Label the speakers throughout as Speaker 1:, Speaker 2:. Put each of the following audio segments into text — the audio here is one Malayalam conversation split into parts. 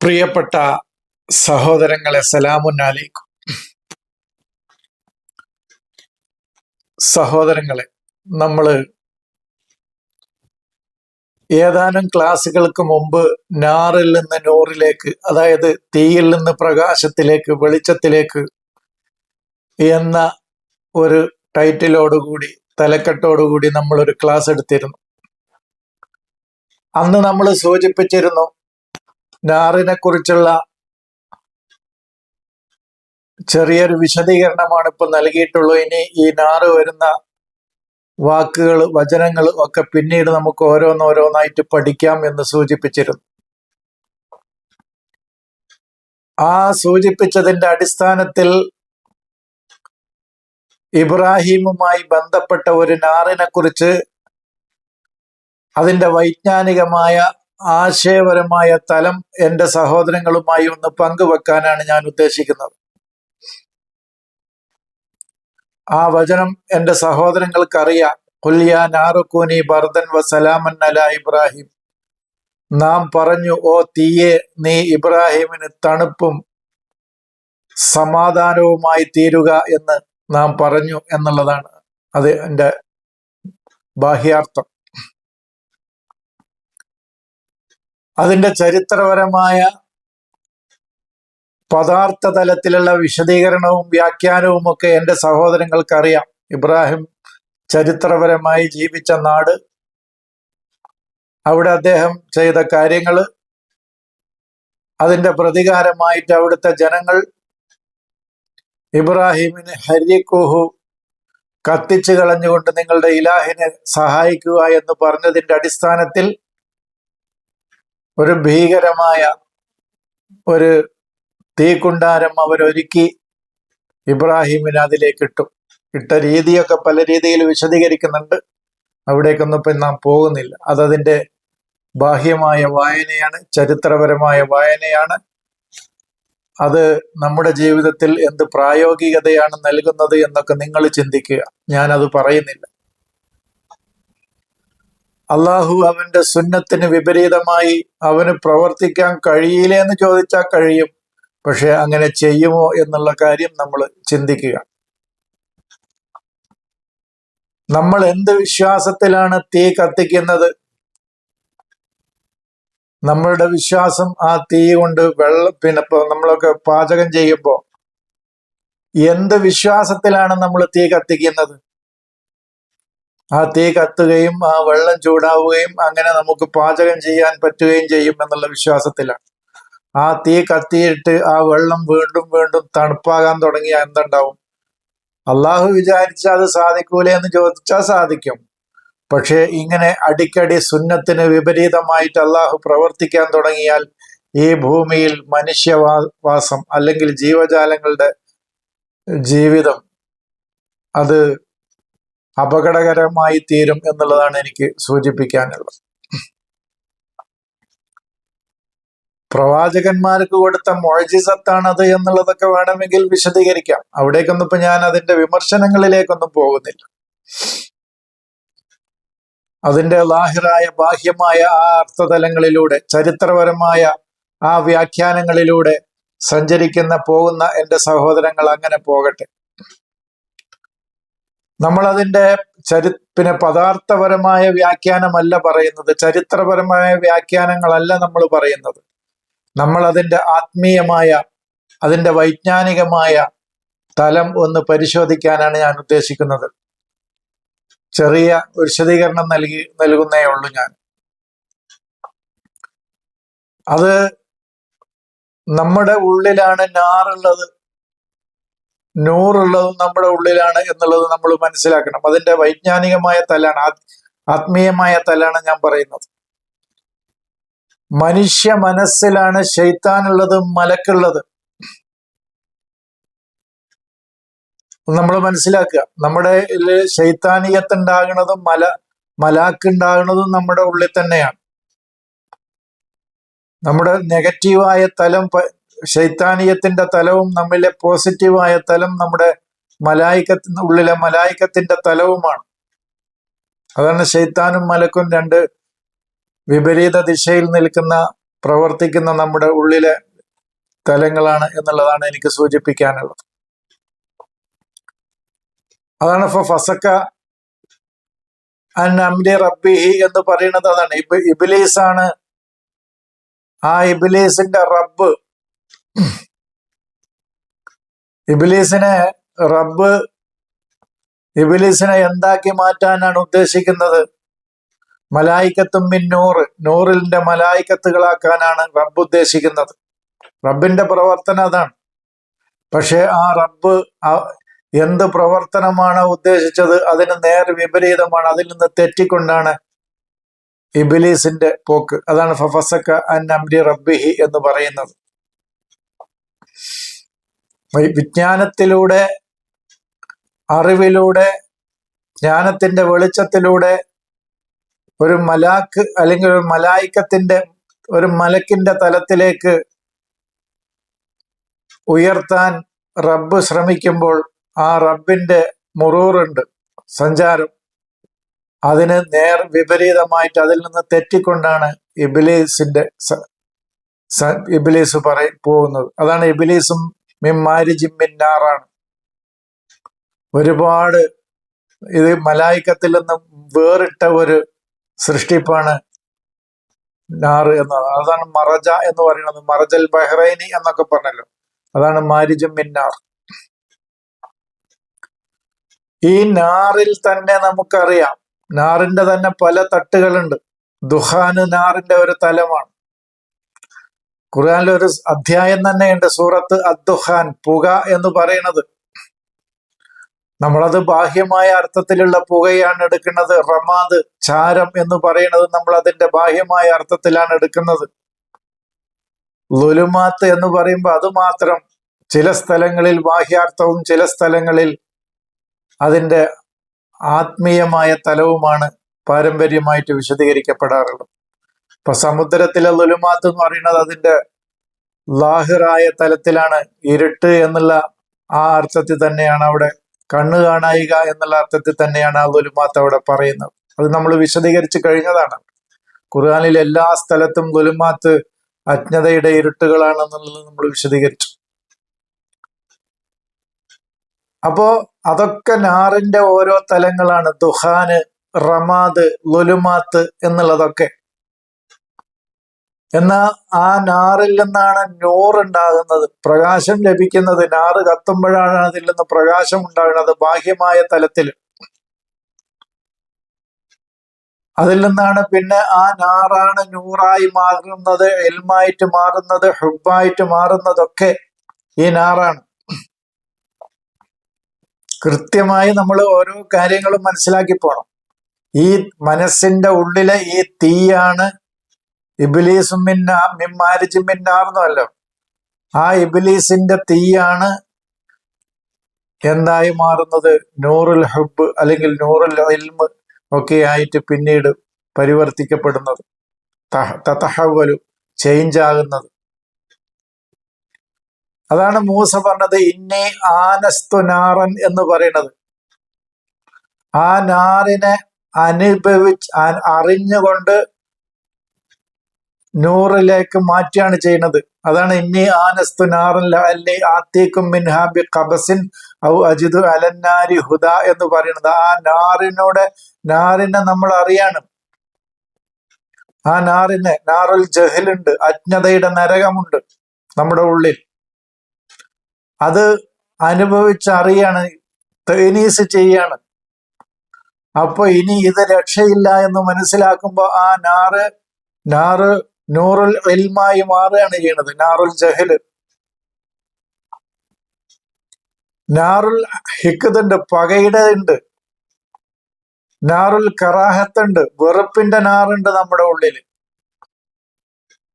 Speaker 1: പ്രിയപ്പെട്ട സഹോദരങ്ങളെ സലാമുൻ അലൈക്കും. സഹോദരങ്ങളെ നമ്മൾ ഏതാനും ക്ലാസ്സുകൾക്ക് മുമ്പ് നാറിൽ നിന്ന് നൂറിലേക്ക് അതായത് തീയിൽ നിന്ന് പ്രകാശത്തിലേക്ക് വെളിച്ചത്തിലേക്ക് എന്ന ഒരു ടൈറ്റിലോടുകൂടി തലക്കെട്ടോടുകൂടി നമ്മളൊരു ക്ലാസ് എടുത്തിരുന്നു അന്ന് നമ്മൾ സൂചിപ്പിച്ചിരുന്നു നാറിനെ കുറിച്ചുള്ള ചെറിയൊരു വിശദീകരണമാണ് ഇപ്പൊ നൽകിയിട്ടുള്ളൂ ഇനി ഈ നാറ് വരുന്ന വാക്കുകൾ വചനങ്ങൾ ഒക്കെ പിന്നീട് നമുക്ക് ഓരോന്നോരോന്നായിട്ട് പഠിക്കാം എന്ന് സൂചിപ്പിച്ചിരുന്നു. ആ സൂചിപ്പിച്ചതിന്റെ അടിസ്ഥാനത്തിൽ ഇബ്രാഹിമുമായി ബന്ധപ്പെട്ട ഒരു നാറിനെ കുറിച്ച് അതിന്റെ വൈജ്ഞാനികമായ ആശയപരമായ തലം എന്റെ സഹോദരങ്ങളുമായി ഒന്ന് പങ്കുവെക്കാനാണ് ഞാൻ ഉദ്ദേശിക്കുന്നത്. ആ വചനം എന്റെ സഹോദരങ്ങൾക്കറിയാം. കുല്യ നാറുക്കൂനി ബർദൻ വ സലാമൻ അല ഇബ്രാഹിം. നാം പറഞ്ഞു ഓ തീയെ നീ ഇബ്രാഹിമിന് തണുപ്പും സമാധാനവുമായി തീരുക എന്ന് നാം പറഞ്ഞു എന്നുള്ളതാണ്. അത് എന്റെ ബാഹ്യാർത്ഥം. അതിന്റെ ചരിത്രപരമായ പദാർത്ഥ തലത്തിലുള്ള വിശദീകരണവും വ്യാഖ്യാനവും ഒക്കെ എന്റെ സഹോദരങ്ങൾക്കറിയാം. ഇബ്രാഹിം ചരിത്രപരമായി ജീവിച്ച നാട്. അവിടെ അദ്ദേഹം ചെയ്ത കാര്യങ്ങൾ അതിന്റെ പ്രതികാരമായിട്ട് അവിടുത്തെ ജനങ്ങൾ ഇബ്രാഹിമിന് ഹരിക്കുഹു കത്തിച്ചു കളഞ്ഞുകൊണ്ട് നിങ്ങളുടെ ഇലാഹിനെ സഹായിക്കുക എന്ന് പറഞ്ഞതിന്റെ അടിസ്ഥാനത്തിൽ ഒരു ഭീകരമായ ഒരു തീക്കുണ്ടാരം അവരൊരുക്കി ഇബ്രാഹിമിന് അതിലേക്ക് ഇട്ടു ഇട്ട രീതിയൊക്കെ പല രീതിയിൽ വിശദീകരിക്കുന്നുണ്ട്. അവിടേക്കൊന്നും ഇപ്പം നാം പോകുന്നില്ല. അതതിന്റെ ബാഹ്യമായ വായനയാണ് ചരിത്രപരമായ വായനയാണ്. അത് നമ്മുടെ ജീവിതത്തിൽ എന്ത് പ്രായോഗികതയാണ് നൽകുന്നത് എന്നൊക്കെ നിങ്ങൾ ചിന്തിക്കുക. ഞാനത് പറയുന്നില്ല. അള്ളാഹു അവന്റെ സുന്നത്തിന് വിപരീതമായി അവന് പ്രവർത്തിക്കാൻ കഴിയില്ല എന്ന് ചോദിച്ചാൽ കഴിയും. പക്ഷെ അങ്ങനെ ചെയ്യുമോ എന്നുള്ള കാര്യം നമ്മൾ ചിന്തിക്കുക. നമ്മൾ എന്ത് വിശ്വാസത്തിലാണ് തീ കത്തിക്കുന്നത്? നമ്മളുടെ വിശ്വാസം ആ തീ കൊണ്ട് വെള്ളം പിന്നെ നമ്മളൊക്കെ പാചകം ചെയ്യുമ്പോൾ എന്ത് വിശ്വാസത്തിലാണ് നമ്മൾ തീ കത്തിക്കുന്നത്? ആ തീ കത്തുകയും ആ വെള്ളം ചൂടാവുകയും അങ്ങനെ നമുക്ക് പാചകം ചെയ്യാൻ പറ്റുകയും ചെയ്യും എന്നുള്ള വിശ്വാസത്തിലാണ്. ആ തീ കത്തിയിട്ട് ആ വെള്ളം വീണ്ടും വീണ്ടും തണുപ്പാകാൻ തുടങ്ങിയാൽ എന്തുണ്ടാവും? അള്ളാഹു വിചാരിച്ചാൽ അത് സാധിക്കൂലേ എന്ന് ചോദിച്ചാൽ സാധിക്കും. പക്ഷേ ഇങ്ങനെ അടിക്കടി സുന്നത്തിന് വിപരീതമായിട്ട് അള്ളാഹു പ്രവർത്തിക്കാൻ തുടങ്ങിയാൽ ഈ ഭൂമിയിൽ മനുഷ്യവാസം അല്ലെങ്കിൽ ജീവജാലങ്ങളുടെ ജീവിതം അത് അപകടകരമായി തീരും എന്നുള്ളതാണ് എനിക്ക് സൂചിപ്പിക്കാനുള്ളത്. പ്രവാചകന്മാർക്ക് കൊടുത്ത മൊഴജിസത്താണ് അത് എന്നുള്ളതൊക്കെ വേണമെങ്കിൽ വിശദീകരിക്കാം. അവിടേക്കൊന്നും ഇപ്പൊ ഞാൻ അതിന്റെ വിമർശനങ്ങളിലേക്കൊന്നും പോകുന്നില്ല. അതിന്റെ ലാഹിറായ ബാഹ്യമായ ആ അർത്ഥതലങ്ങളിലൂടെ ചരിത്രപരമായ ആ വ്യാഖ്യാനങ്ങളിലൂടെ സഞ്ചരിക്കുന്ന പോകുന്ന എന്റെ സഹോദരങ്ങൾ അങ്ങനെ പോകട്ടെ. നമ്മൾ അതിന്റെ ചരി പിന്നെ പദാർത്ഥപരമായ വ്യാഖ്യാനമല്ല പറയുന്നത് ചരിത്രപരമായ വ്യാഖ്യാനങ്ങളല്ല നമ്മൾ പറയുന്നത്. നമ്മൾ അതിന്റെ ആത്മീയമായ അതിന്റെ വൈജ്ഞാനികമായ തലം ഒന്ന് പരിശോധിക്കാനാണ് ഞാൻ ഉദ്ദേശിക്കുന്നത്. ചെറിയ വിശദീകരണം നൽകി നൽകുന്നേ ഉള്ളൂ ഞാൻ. അത് നമ്മുടെ ഉള്ളിലാണ് നാറുള്ളത്. നൂറുള്ളതും നമ്മുടെ ഉള്ളിലാണ് എന്നുള്ളത് നമ്മൾ മനസ്സിലാക്കണം. അതിന്റെ വൈജ്ഞാനികമായ തലാണ് ആത്മീയമായ തലാണ് ഞാൻ പറയുന്നത്. മനുഷ്യ മനസ്സിലാണ് ശൈത്താനുള്ളത് മലക്കുള്ളത്. നമ്മൾ മനസ്സിലാക്കുക. നമ്മുടെ ശൈത്താനീയത്ത് ഉണ്ടാകുന്നതും മല മലാക്ക് ഉണ്ടാകുന്നതും നമ്മുടെ ഉള്ളിൽ തന്നെയാണ്. നമ്മുടെ നെഗറ്റീവായ തലം ശൈത്താനീയത്തിന്റെ തലവും നമ്മിലെ പോസിറ്റീവായ തലം നമ്മുടെ മലായിക്കത്തിന് ഉള്ളിലെ മലായിക്കത്തിന്റെ തലവുമാണ്. അതാണ് ശൈത്താനും മലക്കും രണ്ട് വിപരീത ദിശയിൽ നിൽക്കുന്ന പ്രവർത്തിക്കുന്ന നമ്മുടെ ഉള്ളിലെ തലങ്ങളാണ് എന്നുള്ളതാണ് എനിക്ക് സൂചിപ്പിക്കാനുള്ളത്. അതാണ് ഇപ്പൊ ഫസക്ക അൻ അംരി റബ്ബിഹി എന്ന് പറയുന്നത് അതാണ്. ഇബ് ഇബിലീസ് ആണ് ആ ഇബിലീസിന്റെ റബ്ബ് ഇബിലീസിനെ റബ്ബ് ഇബിലീസിനെ എന്താക്കി മാറ്റാനാണ് ഉദ്ദേശിക്കുന്നത്? മലായിക്കത്തും മിൻ നൂറ്. നൂറിന്റെ മലായിക്കത്തുകളാക്കാനാണ് റബ്ബ് ഉദ്ദേശിക്കുന്നത്. റബ്ബിന്റെ പ്രവർത്തനം അതാണ്. പക്ഷെ ആ റബ്ബ് എന്ത് പ്രവർത്തനമാണ് ഉദ്ദേശിച്ചത്? അതിന് നേർ വിപരീതമാണ്. അതിൽ നിന്ന് തെറ്റിക്കൊണ്ടാണ് ഇബിലീസിന്റെ പോക്ക്. അതാണ് ഫഫസക്ക അൻ അംരി റബ്ബിഹി എന്ന് പറയുന്നത്. വിജ്ഞാനത്തിലൂടെ അറിവിലൂടെ ജ്ഞാനത്തിന്റെ വെളിച്ചത്തിലൂടെ ഒരു മലാക്ക് അല്ലെങ്കിൽ ഒരു മലായിക്കത്തിന്റെ ഒരു മലക്കിന്റെ തലത്തിലേക്ക് ഉയർത്താൻ റബ്ബ് ശ്രമിക്കുമ്പോൾ ആ റബ്ബിന്റെ മുറൂറുണ്ട് സഞ്ചാരം. അതിന് നേർ വിപരീതമായിട്ട് അതിൽ നിന്ന് തെറ്റിക്കൊണ്ടാണ് ഇബിലീസിന്റെ ഇബിലീസ് പറയ പോകുന്നത്. അതാണ് ഇബിലീസും മിമ്മാരിജിമ്മിന്നാറാണ് ഒരുപാട് ഇത് മലായിക്കത്തിൽ നിന്നും വേറിട്ട ഒരു സൃഷ്ടിപ്പാണ് നാറ് എന്നത്. അതാണ് മറജ എന്ന് പറയുന്നത്. മറജൽ ബഹ്റൈനി എന്നൊക്കെ പറഞ്ഞല്ലോ. അതാണ് മാരിജും മിന്നാർ ഈ നാറിൽ തന്നെ നമുക്കറിയാം. നാറിന്റെ തന്നെ പല തട്ടുകളുണ്ട്. ദുഹാന് നാറിന്റെ ഒരു തലമാണ്. ഖുർആാനിൽ ഒരു അധ്യായം തന്നെയുണ്ട്. സൂറത്ത് അദ്ദുഹാൻ പുക എന്ന് പറയുന്നത്. നമ്മളത് ബാഹ്യമായ അർത്ഥത്തിലുള്ള പുകയാണ് എടുക്കുന്നത്. റമാദ് ചാരം എന്ന് പറയുന്നത് നമ്മൾ അതിന്റെ ബാഹ്യമായ അർത്ഥത്തിലാണ് എടുക്കുന്നത്. ലുലുമാത്ത് എന്ന് പറയുമ്പോൾ അത് മാത്രം ചില സ്ഥലങ്ങളിൽ ബാഹ്യാർത്ഥവും ചില സ്ഥലങ്ങളിൽ അതിന്റെ ആത്മീയമായ തലവുമാണ് പാരമ്പര്യമായിട്ട് വിശദീകരിക്കപ്പെടാറുള്ളത്. ഇപ്പൊ സമുദ്രത്തിലെ ലുലുമാത്ത് എന്ന് പറയുന്നത് അതിന്റെ ലാഹിറായ തലത്തിലാണ് ഇരുട്ട് എന്നുള്ള ആ അർത്ഥത്തിൽ തന്നെയാണ് അവിടെ കണ്ണു കാണായിക എന്നുള്ള അർത്ഥത്തിൽ തന്നെയാണ് ആ ലുലുമാത്ത് അവിടെ പറയുന്നത്. അത് നമ്മൾ വിശദീകരിച്ച് കഴിഞ്ഞതാണ്. ഖുർആാനിൽ എല്ലാ സ്ഥലത്തും ലുലുമാത്ത് അജ്ഞതയുടെ ഇരുട്ടുകളാണെന്നുള്ളത് നമ്മൾ വിശദീകരിച്ചു. അപ്പോ അതൊക്കെ നാറിന്റെ ഓരോ തലങ്ങളാണ്. ദുഹാന് റമാദ് ലുലുമാത്ത് എന്നുള്ളതൊക്കെ. എന്നാൽ ആ നാറിൽ നിന്നാണ് നോറുണ്ടാകുന്നത് പ്രകാശം ലഭിക്കുന്നത് നാറ് കത്തുമ്പോഴാണ് അതിൽ നിന്ന് പ്രകാശം ഉണ്ടാകുന്നത് ബാഹ്യമായ തലത്തിൽ. അതിൽ നിന്നാണ് പിന്നെ ആ നാറാണ് നൂറായി മാറുന്നത് എൽമായിട്ട് മാറുന്നത് ഹുബായിട്ട് മാറുന്നതൊക്കെ ഈ നാറാണ്. കൃത്യമായി നമ്മൾ ഓരോ കാര്യങ്ങളും മനസ്സിലാക്കി പോണം. ഈ മനസ്സിന്റെ ഉള്ളിലെ ഈ തീയാണ് ഇബിലീസും മിന്ന മിമ്മാരിജും മിന്നാർന്നല്ലോ ആ ഇബിലീസിന്റെ തീയാണ് എന്തായി മാറുന്നത്? നൂറുൽ ഹബ്ബ് അല്ലെങ്കിൽ നൂറുൽ ഇൽമ് ഒക്കെ ആയിട്ട് പിന്നീട് പരിവർത്തിക്കപ്പെടുന്നത്. തഹവലു ചേഞ്ച് ആകുന്നത് അതാണ് മൂസ പറഞ്ഞത് ഇന്നി ആനസ്തു നാറൻ എന്ന് പറയുന്നത്. ആ നാറിനെ അനുഭവിച്ച് അറിഞ്ഞുകൊണ്ട് നൂറിലേക്ക് മാറ്റിയാണ് ചെയ്യുന്നത്. അതാണ് ഇന്നി ആനസ്തു നാറൻ അല്ലെ ആത്തേക്കും മിൻഹാബി കബസിൻ ഔ അജിദു അലന്നാരി ഹുദ എന്ന് പറയുന്നത്. ആ നാറിനോട് നാറിനെ നമ്മൾ അറിയാണ്. ആ നാറിന് നാറുൽ ജഹലുണ്ട് അജ്ഞതയുടെ നരകമുണ്ട് നമ്മുടെ ഉള്ളിൽ. അത് അനുഭവിച്ചറിയാണ് തേനീസ് ചെയ്യാണ്. അപ്പൊ ഇനി ഇത് രക്ഷയില്ല എന്ന് മനസ്സിലാക്കുമ്പോൾ ആ നാറ് നാറ് നൂറുൽ എൽമായി മാറുകയാണ് ചെയ്യുന്നത് നാറുൽ ജഹൽ നാറുൽ ഹിക്കതുണ്ട് പകയുടെ ഉണ്ട്. നാറുൽ കറാഹത്തുണ്ട് വെറുപ്പിന്റെ നാറുണ്ട് നമ്മുടെ ഉള്ളിൽ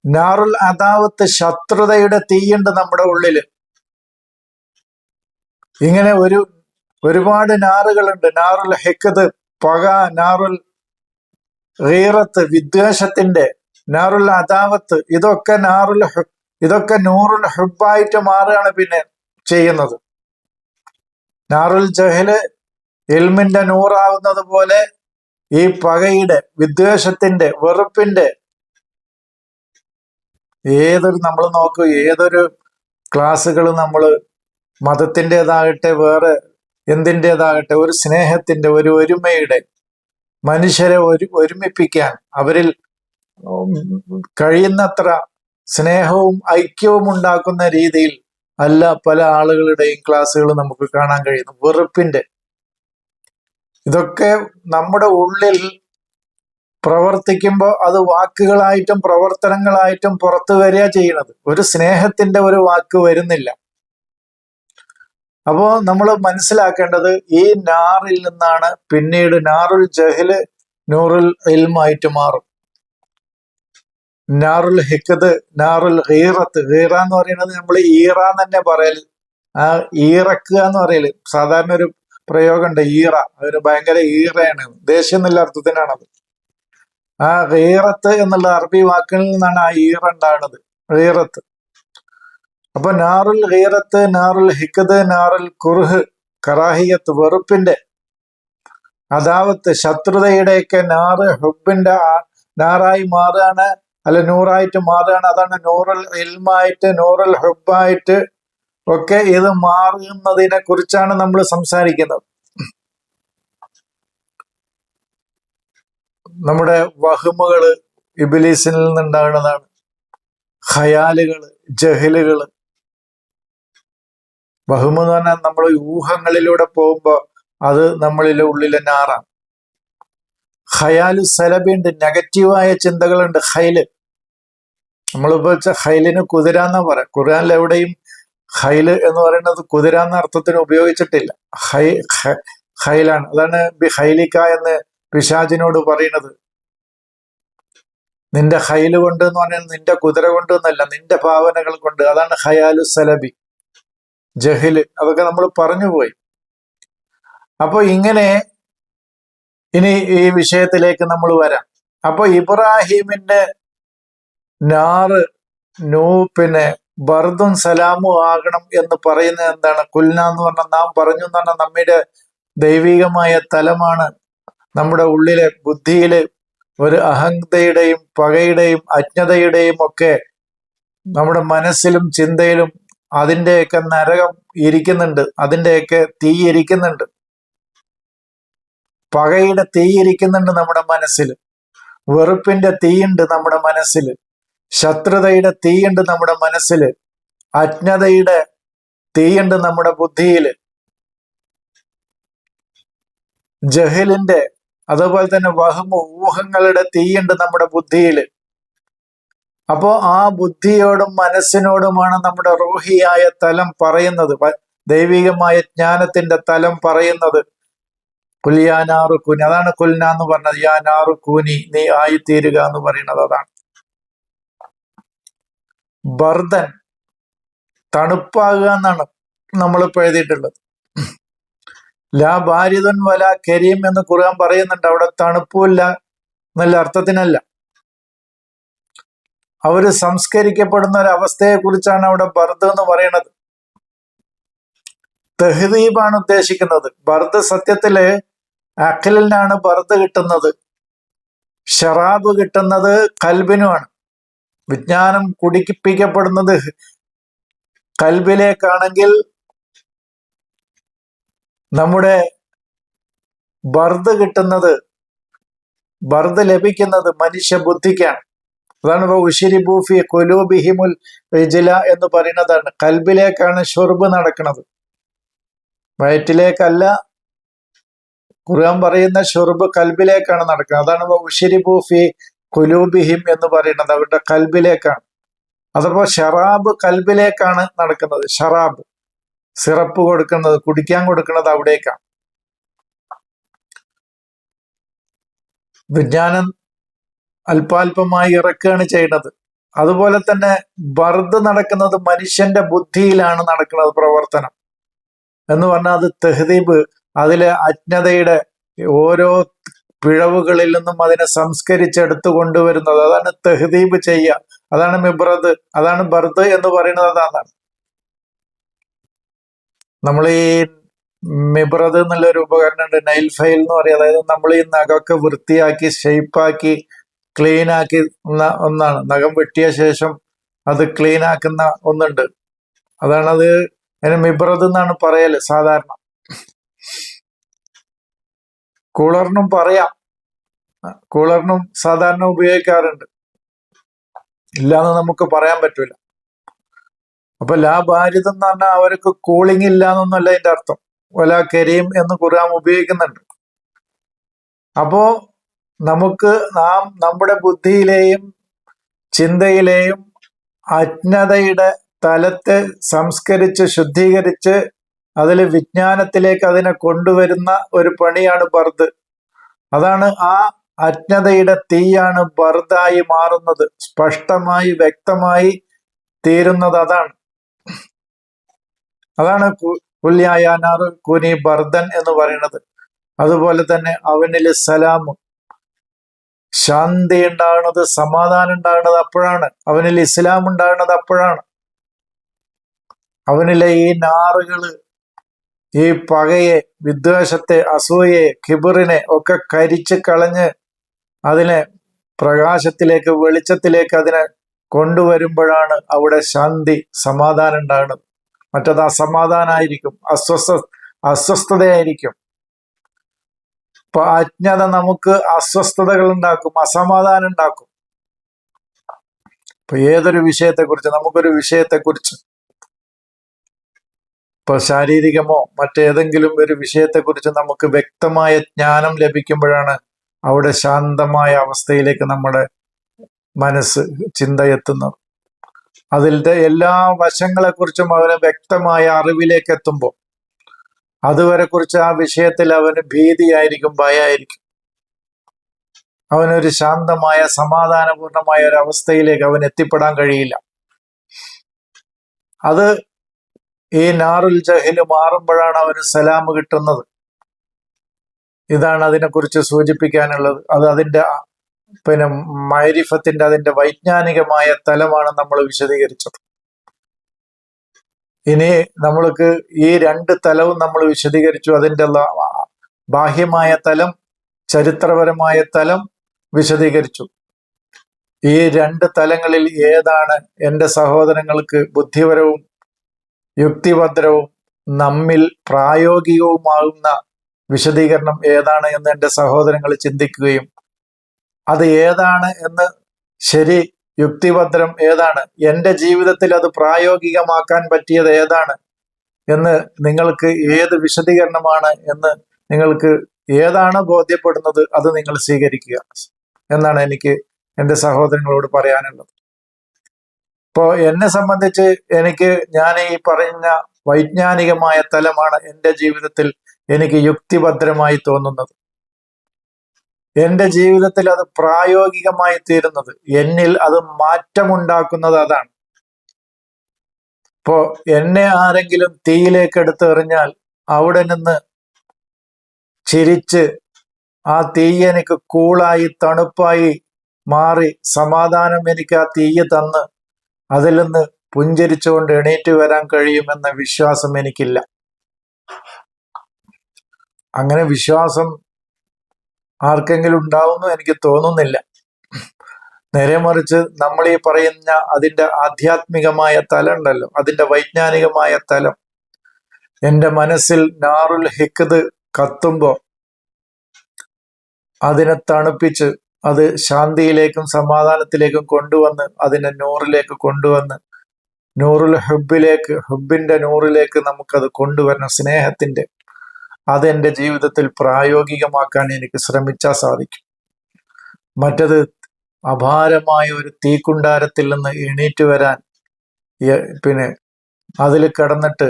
Speaker 1: നാറുൽ അദാവത്ത് ശത്രുതയുടെ തീയുണ്ട് നമ്മുടെ ഉള്ളിൽ. ഇങ്ങനെ ഒരു ഒരുപാട് നാറുകളുണ്ട്. നാറുൽ ഹെക്കത് പക നാറുൽ റീറത്ത് വിദ്വേഷത്തിന്റെ നാറുൽ അദാവത്ത് ഇതൊക്കെ നാറുൽ ഇതൊക്കെ നൂറുൽ ഹുബായിട്ട് മാറുകയാണ് പിന്നെ ചെയ്യുന്നത്. നാറുൽ ജഹൽ എൽമിന്റെ നൂറാവുന്നത് പോലെ ഈ പകയുടെ വിദ്വേഷത്തിന്റെ വെറുപ്പിന്റെ ഏതൊരു നമ്മൾ നോക്കൂ ഏതൊരു ക്ലാസ്സുകൾ നമ്മൾ മതത്തിന്റെതാകട്ടെ വേറെ എന്തിന്റെതാകട്ടെ ഒരു സ്നേഹത്തിന്റെ ഒരു ഒരുമയുടെ മനുഷ്യരെ ഒരു ഒരുമിപ്പിക്കാൻ അവരിൽ കഴിയുന്നത്ര സ്നേഹവും ഐക്യവും ഉണ്ടാക്കുന്ന രീതിയിൽ അല്ല പല ആളുകളുടെയും ക്ലാസ്സുകൾ നമുക്ക് കാണാൻ കഴിയുന്നു വെറുപ്പിന്റെ ഇതൊക്കെ നമ്മുടെ ഉള്ളിൽ പ്രവർത്തിക്കുമ്പോൾ അത് വാക്കുകളായിട്ടും പ്രവർത്തനങ്ങളായിട്ടും പുറത്തു വരിക ചെയ്യണത് ഒരു സ്നേഹത്തിന്റെ ഒരു വാക്ക് വരുന്നില്ല. അപ്പോ നമ്മൾ മനസ്സിലാക്കേണ്ടത് ഈ നാറിൽ നിന്നാണ് പിന്നീട് നാറുൽ ജഹൽ നൂറുൽ ഇൽമായിട്ട് മാറും. നാറുൽ ഹിക്കത് നാറുൽ ഹീറത്ത് ഹീറ എന്ന് പറയുന്നത് നമ്മൾ ഈറ എന്ന് തന്നെ പറയൽ ആ ഈറക്കുക എന്ന് പറയൽ. സാധാരണ ഒരു പ്രയോഗമുണ്ട് ഈറ. അതൊരു ഭയങ്കര ഈറയാണ്. ദേഷ്യം എന്നുള്ള അർത്ഥത്തിനാണത് ആ ഹീറത്ത് എന്നുള്ള അറബി വാക്കിൽ നിന്നാണ് ആ ഈറ ഉണ്ടാകുന്നത് ഹീറത്ത് അപ്പൊ നാറുൽ ഹീറത്ത് നാറുൽ ഹിക്കത് നാറുൽ കുർഹ് കറാഹിയത്ത് വെറുപ്പിന്റെ അതാവത്ത് ശത്രുതയുടെയൊക്കെ നാറ് ഹുബിന്റെ നാറായി മാറുകയാണ് അല്ല നൂറായിട്ട് മാറുകയാണ്. അതാണ് നൂറൽ ഇൽമായിട്ട് നൂറൽ ഹുബായിട്ട് ഒക്കെ ഇത് മാറുന്നതിനെ കുറിച്ചാണ് നമ്മൾ സംസാരിക്കുന്നത്. നമ്മുടെ വഹമുകൾ ഇബിലീസിൽ നിന്നുണ്ടാകുന്നതാണ്. ഖയാലുകൾ ജഹലുകൾ വഹമ് എന്ന് പറഞ്ഞാൽ നമ്മൾ ഊഹങ്ങളിലൂടെ പോകുമ്പോൾ അത് നമ്മളിലെ ഉള്ളിലെ നാറാണ്. ഖയാലു സലബിയുണ്ട് നെഗറ്റീവായ ചിന്തകളുണ്ട്. ഹൈൽ നമ്മളിപ്പോ വെച്ച ഹൈലിന് കുതിര എന്നാ പറയാം. ഖുർആനിൽ എവിടെയും ഹൈൽ എന്ന് പറയുന്നത് കുതിര എന്ന അർത്ഥത്തിന് ഉപയോഗിച്ചിട്ടില്ല. ഹൈ ഹൈലാണ് അതാണ് ബി ഹൈലിക്ക എന്ന് പിശാജിനോട് പറയുന്നത്. നിന്റെ ഹൈൽ കൊണ്ട് എന്ന് പറഞ്ഞാൽ നിന്റെ കുതിര കൊണ്ട് എന്നല്ല നിന്റെ ഭാവനകൾ കൊണ്ട്. അതാണ് ഹയാലു സലബി. ജഹിൽ അതൊക്കെ നമ്മൾ പറഞ്ഞു പോയി. അപ്പൊ ഇങ്ങനെ ഇനി ഈ വിഷയത്തിലേക്ക് നമ്മൾ വരാം. അപ്പൊ ഇബ്രാഹിമിന്റെ നാറ് നൂ പിന്നെ ബർദും സലാമും ആകണം എന്ന് പറയുന്നത് എന്താണ്? കുൽന എന്ന് പറഞ്ഞാൽ നാം പറഞ്ഞു എന്ന് പറഞ്ഞാൽ നമ്മുടെ ദൈവികമായ തലമാണ്. നമ്മുടെ ഉള്ളിലെ ബുദ്ധിയിലെ ഒരു അഹന്തയുടെയും പകയുടെയും അജ്ഞതയുടെയും ഒക്കെ നമ്മുടെ മനസ്സിലും ചിന്തയിലും അതിന്റെയൊക്കെ നരകം ഇരിക്കുന്നുണ്ട്. അതിന്റെയൊക്കെ തീ ഇരിക്കുന്നുണ്ട്. പകയുടെ തീയിരിക്കുന്നുണ്ട് നമ്മുടെ മനസ്സിൽ. വെറുപ്പിന്റെ തീയുണ്ട് നമ്മുടെ മനസ്സിൽ. ശത്രുതയുടെ തീയുണ്ട് നമ്മുടെ മനസ്സിൽ. അജ്ഞതയുടെ തീയുണ്ട് നമ്മുടെ ബുദ്ധിയിൽ. ജഹലിന്റെ അതുപോലെ തന്നെ വഹമ ഊഹങ്ങളുടെ തീയുണ്ട് നമ്മുടെ ബുദ്ധിയിൽ. അപ്പോ ആ ബുദ്ധിയോടും മനസ്സിനോടുമാണ് നമ്മുടെ റൂഹിയായ തലം പറയുന്നത്. ദൈവികമായ ജ്ഞാനത്തിന്റെ തലം പറയുന്നത്. കുല്യാനാറു കൂനി. അതാണ് കുൽന എന്ന് പറഞ്ഞത്. യാനാറു കൂനി നീ ആയിത്തീരുക എന്ന് പറയുന്നത് അതാണ്. ബർദൻ തണുപ്പാകുക എന്നാണ് നമ്മളിപ്പോൾ എഴുതിയിട്ടുള്ളത്. ലാ ഭാര്യതൻ വല കരീം എന്ന് ഖുർആൻ പറയുന്നുണ്ട്. അവിടെ തണുപ്പുമില്ല എന്നല്ല അർത്ഥത്തിനല്ല. അവർ സംസ്കരിക്കപ്പെടുന്ന ഒരു അവസ്ഥയെ കുറിച്ചാണ് അവിടെ ബർദ് എന്ന് പറയുന്നത്. തെഹദീബാണ് ഉദ്ദേശിക്കുന്നത്. ബർദ് സത്യത്തിൽ അഖലിനാണ് ബർദ് കിട്ടുന്നത്. ഷറാബ് കിട്ടുന്നത് കൽബിനുമാണ്. വിജ്ഞാനം കുടിപ്പിക്കപ്പെടുന്നത് കൽബിലേക്കാണെങ്കിൽ നമ്മുടെ ബർദ് കിട്ടുന്നത് ബർദ് ലഭിക്കുന്നത് മനുഷ്യ ബുദ്ധിക്കാണ് അതാണ് ഉഷിരി ബൂഫി കൊലൂബിഹിമുൽ റിജില എന്ന് പറയുന്നതാണ്. കൽബിലേക്കാണ് ഷുർബ് നടക്കുന്നത്. വയറ്റിലേക്കല്ല ഖുർആൻ പറയുന്ന ഷുർബ് കൽബിലേക്കാണ് നടക്കുന്നത്. അതാണ് ഇപ്പൊ ഉഷിരി ബൂഫി കുലൂബിഹിം എന്ന് പറയുന്നത്. അവരുടെ കൽബിലേക്കാണ്. അതപ്പോ ഷറാബ് കൽബിലേക്കാണ് നടക്കുന്നത്. ഷറാബ്. സിറപ്പ് കൊടുക്കുന്നത് കുടിക്കാൻ കൊടുക്കുന്നത് അവിടേക്കാണ്. വിജ്ഞാനം അല്പാൽപമായി ഇറക്കുകയാണ് ചെയ്യുന്നത്. അതുപോലെ തന്നെ ബർദ് നടക്കുന്നത് മനുഷ്യന്റെ ബുദ്ധിയിലാണ് നടക്കുന്നത് പ്രവർത്തനം. എന്ന് പറഞ്ഞാൽ അത് തെഹദീബ് അതിലെ അജ്ഞതയുടെ ഓരോ പിഴവുകളിൽ നിന്നും അതിനെ സംസ്കരിച്ചെടുത്തു കൊണ്ടുവരുന്നത്. അതാണ് തെഹദീബ് ചെയ്യുക അതാണ് മിബ്രത്. അതാണ് ബർദ് എന്ന് പറയുന്നത് അതാണ്. നമ്മൾ ഈ മിബ്രത് എന്നുള്ളൊരു ഉപകരണം ഉണ്ട്. നൈൽ ഫൈൽ എന്ന് പറയും. അതായത് നമ്മൾ ഈ നഖമൊക്കെ വൃത്തിയാക്കി ഷെയ്പ്പാക്കി ക്ലീൻ ആക്കി ഒന്ന- ഒന്നാണ്. നഖം വെട്ടിയ ശേഷം അത് ക്ലീൻ ആക്കുന്ന ഒന്നുണ്ട് അതാണത് അതിന് മിബ്രത് എന്നാണ് പറയൽ സാധാരണ. കൂളറിനും പറയാം. കൂളറിനും സാധാരണ ഉപയോഗിക്കാറുണ്ട്. ഇല്ലാന്ന് നമുക്ക് പറയാൻ പറ്റൂല. അപ്പൊ ലാ ബാരിദം എന്ന് പറഞ്ഞാൽ അവർക്ക് കൂളിംഗ് ഇല്ല എന്നൊന്നല്ല അതിന്റെ അർത്ഥം. ഒല കരീം എന്ന് ഖുർആൻ ഉപയോഗിക്കുന്നുണ്ട്. അപ്പോ നമുക്ക് നാം നമ്മുടെ ബുദ്ധിയിലെയും ചിന്തയിലെയും അജ്ഞതയുടെ തലത്തെ സംസ്കരിച്ച് ശുദ്ധീകരിച്ച് അതിൽ വിജ്ഞാനത്തിലേക്ക് അതിനെ കൊണ്ടുവരുന്ന ഒരു പണിയാണ് ബർദ്. അതാണ് ആ അജ്ഞതയുടെ തീയാണ് ബർദായി മാറുന്നത്. സ്പഷ്ടമായി വ്യക്തമായി തീരുന്നത് അതാണ്. അതാണ് കുല്യായാനാർ കുനി ബർദൻ എന്ന് പറയുന്നത്. അതുപോലെ തന്നെ അവനിൽ സലാമും. ശാന്തി ഉണ്ടാകുന്നത് സമാധാനം ഉണ്ടാകുന്നത് അപ്പോഴാണ്. അവനിൽ ഇസ്ലാം ഉണ്ടാകുന്നത് അപ്പോഴാണ്. അവനിലെ ഈ നാറുകൾ ഈ പകയെ വിദ്വേഷത്തെ അസൂയയെ കിബിറിനെ ഒക്കെ കരിച്ച് കളഞ്ഞ് അതിനെ പ്രകാശത്തിലേക്ക് വെളിച്ചത്തിലേക്ക് അതിനെ കൊണ്ടുവരുമ്പോഴാണ് അവിടെ ശാന്തി സമാധാനം ഉണ്ടാകുന്നത്. മറ്റത് അസമാധാനമായിരിക്കും അസ്വസ്ഥ അസ്വസ്ഥതയായിരിക്കും. ഇപ്പൊ അജ്ഞത നമുക്ക് അസ്വസ്ഥതകൾ ഉണ്ടാക്കും അസമാധാനം ഉണ്ടാക്കും. ഇപ്പൊ ഏതൊരു വിഷയത്തെക്കുറിച്ച് നമുക്കൊരു വിഷയത്തെക്കുറിച്ച് ഇപ്പൊ ശാരീരികമോ മറ്റേതെങ്കിലും ഒരു വിഷയത്തെക്കുറിച്ച് നമുക്ക് വ്യക്തമായ ജ്ഞാനം ലഭിക്കുമ്പോഴാണ് അവിടെ ശാന്തമായ അവസ്ഥയിലേക്ക് നമ്മുടെ മനസ്സ് ചിന്ത എത്തുന്നത് അതിന്റെ എല്ലാ വശങ്ങളെക്കുറിച്ചും അവന് വ്യക്തമായ അറിവിലേക്ക് എത്തുമ്പോൾ അതുവരെ കുറിച്ച് ആ വിഷയത്തിൽ അവന് ഭീതിയായിരിക്കും ഭയമായിരിക്കും അവനൊരു ശാന്തമായ സമാധാനപൂർണമായ ഒരു അവസ്ഥയിലേക്ക് അവൻ എത്തിപ്പെടാൻ കഴിയില്ല. അത് ഈ നാറുൽ ജഹിൽ മാറുമ്പോഴാണ് അവന് സലാം കിട്ടുന്നത്. ഇതാണ് അതിനെക്കുറിച്ച് സൂചിപ്പിക്കാനുള്ളത്. അത് അതിന്റെ പിന്നെ മൈരിഫത്തിന്റെ അതിന്റെ വൈജ്ഞാനികമായ തലമാണ് നമ്മൾ വിശദീകരിച്ചത്. ഇനി നമ്മൾക്ക് ഈ രണ്ട് തലവും നമ്മൾ വിശദീകരിച്ചു. അതിന്റെ ബാഹ്യമായ തലം ചരിത്രപരമായ തലം വിശദീകരിച്ചു. ഈ രണ്ട് തലങ്ങളിൽ ഏതാണ് എന്റെ സഹോദരങ്ങൾക്ക് ബുദ്ധിപരവും യുക്തിഭദ്രവും നമ്മിൽ പ്രായോഗികവുമാകുന്ന വിശദീകരണം ഏതാണ് എന്ന് എന്റെ സഹോദരങ്ങൾ ചിന്തിക്കുകയും അത് ഏതാണ് എന്ന് ശരി യുക്തിഭദ്രം ഏതാണ് എന്റെ ജീവിതത്തിൽ അത് പ്രായോഗികമാക്കാൻ പറ്റിയത് ഏതാണ് എന്ന് നിങ്ങൾക്ക് ഏത് വിശദീകരണമാണ് എന്ന് നിങ്ങൾക്ക് ഏതാണ് ബോധ്യപ്പെടുന്നത് അത് നിങ്ങൾ സ്വീകരിക്കുക എന്നാണ് എനിക്ക് എന്റെ സഹോദരങ്ങളോട് പറയാനുള്ളത്. ഇപ്പോൾ എന്നെ സംബന്ധിച്ച് എനിക്ക് ഞാൻ ഈ പറഞ്ഞ വൈജ്ഞാനികമായ തലമാണ് എന്റെ ജീവിതത്തിൽ എനിക്ക് യുക്തിഭദ്രമായി തോന്നുന്നത്. എന്റെ ജീവിതത്തിൽ അത് പ്രായോഗികമായി തീരുന്നത്. എന്നിൽ അത് മാറ്റമുണ്ടാക്കുന്നത് അതാണ്. ഇപ്പോ എന്നെ ആരെങ്കിലും തീയിലേക്ക് എടുത്ത് എറിഞ്ഞാൽ അവിടെ നിന്ന് ചിരിച്ച് ആ തീ എനിക്ക് കൂളായി തണുപ്പായി മാറി സമാധാനം എനിക്ക് ആ തീയ് തന്ന് അതിൽ നിന്ന് പുഞ്ചരിച്ചുകൊണ്ട് എണീറ്റ് വരാൻ കഴിയുമെന്ന വിശ്വാസം എനിക്കില്ല. അങ്ങനെ വിശ്വാസം ആർക്കെങ്കിലും ഉണ്ടാവുന്നു എനിക്ക് തോന്നുന്നില്ല. നേരെ മറിച്ച് നമ്മൾ ഈ പറയുന്ന അതിന്റെ ആധ്യാത്മികമായ തലം ഉണ്ടല്ലോ അതിന്റെ വൈജ്ഞാനികമായ തലം. എന്റെ മനസ്സിൽ നാറുൽ ഹിക്കത് കത്തുമ്പോൾ അതിനെ തണുപ്പിച്ച് അത് ശാന്തിയിലേക്കും സമാധാനത്തിലേക്കും കൊണ്ടുവന്ന് അതിനെ നൂറിലേക്ക് കൊണ്ടുവന്ന് നൂറിൽ ഹുബിലേക്ക് ഹുബിന്റെ നൂറിലേക്ക് നമുക്കത് കൊണ്ടുവരണം. സ്നേഹത്തിന്റെ അതെന്റെ ജീവിതത്തിൽ പ്രായോഗികമാക്കാൻ എനിക്ക് ശ്രമിച്ചാൽ സാധിക്കും. മറ്റത് അപാരമായ ഒരു തീക്കുണ്ടാരത്തിൽ നിന്ന് എണീറ്റ് വരാൻ പിന്നെ അതിൽ കടന്നിട്ട്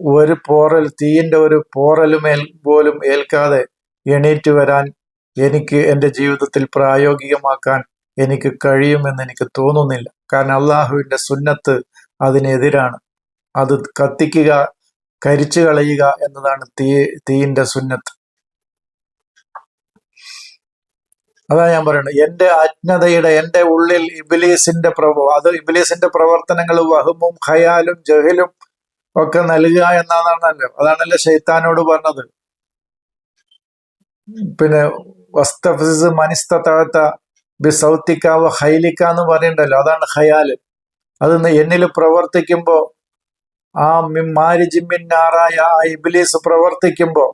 Speaker 1: ഒരു പോറൽ തീയിന്റെ ഒരു പോറലുമേൽ പോലും ഏൽക്കാതെ എണീറ്റ് വരാൻ എനിക്ക് എന്റെ ജീവിതത്തിൽ പ്രായോഗികമാക്കാൻ എനിക്ക് കഴിയുമെന്ന് എനിക്ക് തോന്നുന്നില്ല. കാരണം അള്ളാഹുവിന്റെ സുന്നത്ത് അതിനെതിരാണ്. അത് കത്തിക്കുക കരിച്ചു കളയുക എന്നതാണ് തീ തീയിന്റെ സുന്നത്ത്. അതാ ഞാൻ പറയുന്നത്. എന്റെ അജ്ഞതയുടെ എന്റെ ഉള്ളിൽ ഇബിലീസിന്റെ പ്രവ അത് ഇബിലീസിന്റെ പ്രവർത്തനങ്ങൾ വഹുമും ഖയാലും ജഹലും ഒക്കെ നൽകുക എന്നതാണല്ലോ അതാണല്ലോ ഷെയ്ത്താനോട് പറഞ്ഞത്. പിന്നെ വസ്തഫിസ് മനസ്തത്താത്ത ബി സൗത്തിക്കാവ് ഹൈലിക്ക എന്ന് പറയണ്ടല്ലോ. അതാണ് ഹയാൽ അത് എന്നിൽ പ്രവർത്തിക്കുമ്പോൾ ആ മാരിജിമ്മിന്നാറായ ആ ഇബിലീസ് പ്രവർത്തിക്കുമ്പോൾ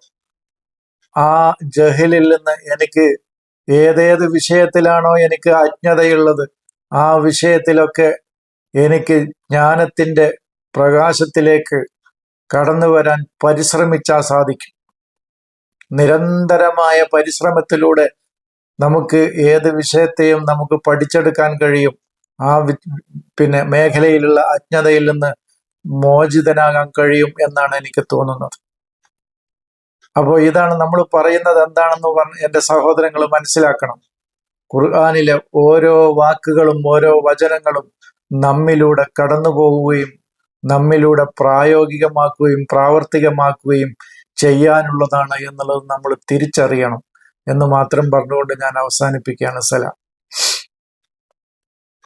Speaker 1: ആ ജഹലിൽ നിന്ന് എനിക്ക് ഏതേത് വിഷയത്തിലാണോ എനിക്ക് അജ്ഞതയുള്ളത് ആ വിഷയത്തിലൊക്കെ എനിക്ക് ജ്ഞാനത്തിന്റെ പ്രകാശത്തിലേക്ക് കടന്നു വരാൻ പരിശ്രമിച്ചാൽ സാധിക്കും. നിരന്തരമായ പരിശ്രമത്തിലൂടെ നമുക്ക് ഏത് വിഷയത്തെയും നമുക്ക് പഠിച്ചെടുക്കാൻ കഴിയും. ആ പിന്നെ മേഖലയിലുള്ള അജ്ഞതയിൽ നിന്ന് മോചിതനാകാൻ കഴിയും എന്നാണ് എനിക്ക് തോന്നുന്നത്. അപ്പോൾ ഇതാണ് നമ്മൾ പറയുന്നത് എന്താണെന്ന് പറഞ്ഞ് എന്റെ സഹോദരങ്ങൾ മനസ്സിലാക്കണം. ഖുർആാനിലെ ഓരോ വാക്കുകളും ഓരോ വചനങ്ങളും നമ്മിലൂടെ കടന്നു പോവുകയും നമ്മിലൂടെ പ്രായോഗികമാക്കുകയും പ്രാവർത്തികമാക്കുകയും ചെയ്യാനുള്ളതാണ് എന്നുള്ളത് നമ്മൾ തിരിച്ചറിയണം എന്ന് മാത്രം പറഞ്ഞുകൊണ്ട് ഞാൻ അവസാനിപ്പിക്കുകയാണ്. സലാം.